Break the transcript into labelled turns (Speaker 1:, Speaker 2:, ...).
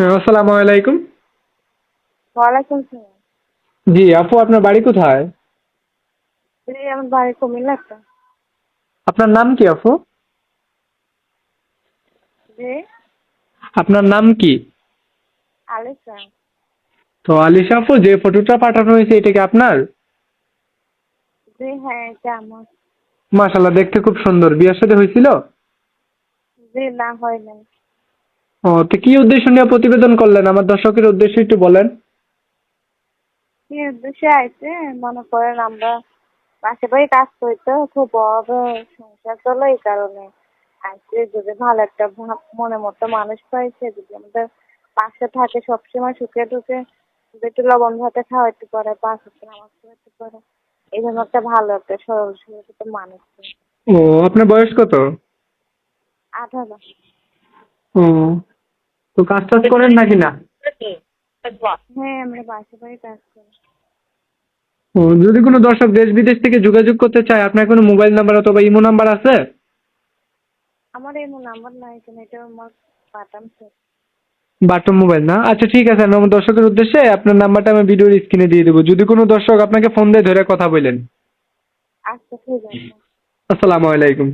Speaker 1: হ্যাঁ, আসসালামু আলাইকুম।
Speaker 2: ওয়ালাইকুম সালাম
Speaker 1: জি আপু আপনার বাড়ি কোথায়?
Speaker 2: জি আমার বাড়ি কুমিল্লাতে
Speaker 1: আপনার নাম কি আপু?
Speaker 2: জি।
Speaker 1: আপনার নাম কি?
Speaker 2: আলিসা
Speaker 1: তো আলিশা আপু যে ফটোটা পাঠানো হয়েছে এটা কি আপনার?
Speaker 2: জি হ্যাঁ এটা আমার।
Speaker 1: মাশাল্লাহ দেখতে খুব সুন্দর। বিয়ের সাথে হয়েছিল?
Speaker 2: জি না হয় নাই।
Speaker 1: ও তো কি উদ্দেশ্য নিয়ে প্রতিবেদন করলেন? আমার দর্শকের উদ্দেশ্যে একটু বলেন।
Speaker 2: কি উদ্দেশ্যে আইছে? মনে করেন আমরা পাশে বাড়ি কাজ খুব বড় সংসার চলে এই কারণে। যদি ভালো একটা মনের মতো মানুষ পাইছে যদি আমাদের পাশে থাকে সবসময় সুখে দুঃখে যদি একটু লবণ ভাতে খাওয়াইতে পারে পাঁচ হাতে নামাজ পড়াইতে পারে এই জন্য একটা ভালো একটা সরল একটা মানুষ।
Speaker 1: ও আপনার বয়স কত?
Speaker 2: আঠারো।
Speaker 1: ও। তো কাজ টাজ করেন নাকি না?
Speaker 2: হ্যাঁ আমরা পাশে বাড়ি কাজ করি।
Speaker 1: ও যদি কোনো দর্শক দেশ বিদেশ থেকে যোগাযোগ করতে চায় আপনার কোনো মোবাইল নাম্বার অথবা ইমো নাম্বার আছে?
Speaker 2: আমার এই নাম্বার নাই কেন এটা আমার স্যার
Speaker 1: বাটন মোবাইল না? আচ্ছা ঠিক আছে আমি আমার দর্শকের উদ্দেশ্যে আপনার নাম্বারটা আমি ভিডিওর স্ক্রিনে দিয়ে দেবো। যদি কোনো দর্শক আপনাকে ফোন দিয়ে ধরে কথা বলেন।
Speaker 2: আচ্ছা ঠিক আছে।
Speaker 1: আসসালামু আলাইকুম।